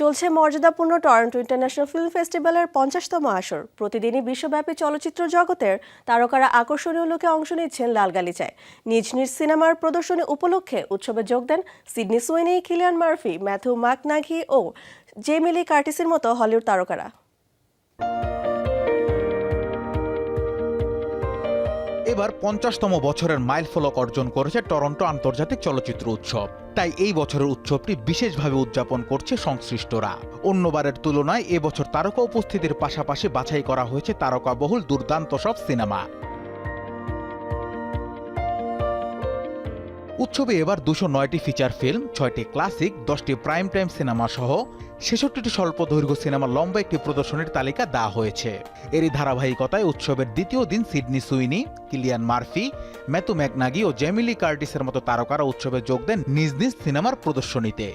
চলছে মর্যাদাপূর্ণ Toronto international film ফেস্টিভ্যালের পঞ্চাশতম আসর। প্রতিদিনই বিশ্বব্যাপী চলচ্চিত্র জগতের তারকারা আকর্ষণীয় লোকে অংশ নিচ্ছেন লাল গালিচায় নিজ নিজ সিনেমার প্রদর্শনী উপলক্ষে উৎসবে যোগ দেন Sydney Sweeney, Cillian Murphy Matthew McConaughey ও জেমিলি কার্টিসের মতো হলিউড তারকারা। এবার পঞ্চাশতম বছরের মাইল ফলক অর্জন করেছে টরন্টো আন্তর্জাতিক চলচ্চিত্র উৎসব। তাই এই বছরের উৎসবটি বিশেষভাবে উদযাপন করছে সংশ্লিষ্টরা। অন্যবারের তুলনায় এবছর তারকা উপস্থিতির পাশাপাশি বাছাই করা হয়েছে তারকাবহুল দুর্দান্ত সব সিনেমা। উৎসবে এবার দুশো নয়টি ফিচার ফিল্ম ছয়টি ক্লাসিক দশটি প্রাইম টাইম সিনেমা সহ ছেষট্টিটি স্বল্প দৈর্ঘ্য সিনেমা লম্বা একটি প্রদর্শনীর তালিকা দেওয়া হয়েছে। এরই ধারাবাহিকতায় উৎসবের দ্বিতীয় দিন Sydney Sweeney, Cillian Murphy, Matthew McConaughey ও জেমিলি কার্টিসের মতো তারকারা উৎসবে যোগ দেন নিজ নিজ সিনেমার প্রদর্শনীতে।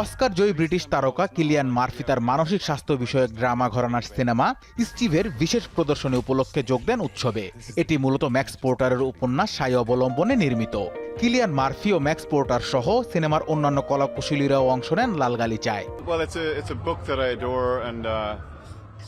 অস্কার জয়ী ব্রিটিশ তারকা কিলিয়ান মার্ফি তার মানসিক স্বাস্থ্য বিষয়ক ড্রামা ঘরানার সিনেমা স্টিভের বিশেষ প্রদর্শনী উপলক্ষে যোগ দেন উৎসবে। এটি মূলত ম্যাক্স পোর্টারের উপন্যাস সাই অবলম্বনে নির্মিত। কিলিয়ান মার্ফি ও ম্যাক্স পোর্টার সহ সিনেমার অন্যান্য কলা কুশলীরাও অংশ নেন লালগালিচায়।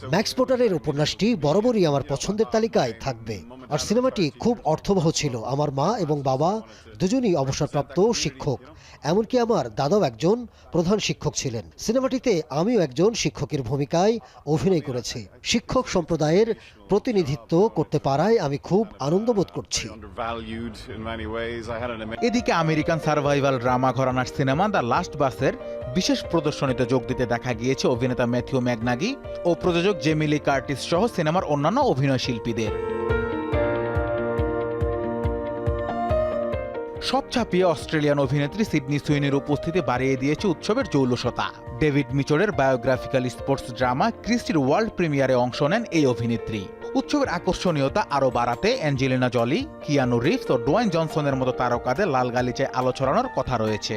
ম্যাক্স পোটারের উপন্যাসটি বরাবরই আমার পছন্দের তালিকায় থাকবে। আর সিনেমাটি খুব অর্থবহ ছিল। আমার মা এবং বাবা দুজনই অবসরপ্রাপ্ত শিক্ষক। এমনকি আমার দাদাও একজন প্রধান শিক্ষক ছিলেন। সিনেমাটিতে আমিও একজন শিক্ষকের ভূমিকায় অভিনয় করেছি। শিক্ষক সম্প্রদায়ের প্রতিনিধিত্ব করতে পারায় আমি খুব আনন্দ বোধ করছি. এদিকে আমেরিকান সার্ভাইভাল ড্রামা ঘরানার সিনেমা দ্য লাস্ট বাসের বিশেষ প্রদর্শনীতে যোগ দিতে দেখা গিয়েছে অভিনেতা ম্যাথিউ ম্যাগনাগি ও প্রযোজক জেমিলি কার্টিস সহ সিনেমার অন্যান্য অভিনয় শিল্পীদের। সব ছাপিয়ে অস্ট্রেলিয়ান অভিনেত্রী সিডনি সুইনের উপস্থিতি বাড়িয়ে দিয়েছে উৎসবের জৌলসতা। ডেভিড মিচরের বায়োগ্রাফিক্যাল স্পোর্টস ড্রামা ক্রিস্টির ওয়ার্ল্ড প্রিমিয়ারে অংশ নেন এই অভিনেত্রী। উৎসবের আকর্ষণীয়তা আরও বাড়াতে অ্যাঞ্জেলিনা জলি, কিয়ানু রিফস ও ডোয়াইন জনসনের মতো তারকাদের লাল গালিচায় আলো ছড়ানোর কথা রয়েছে।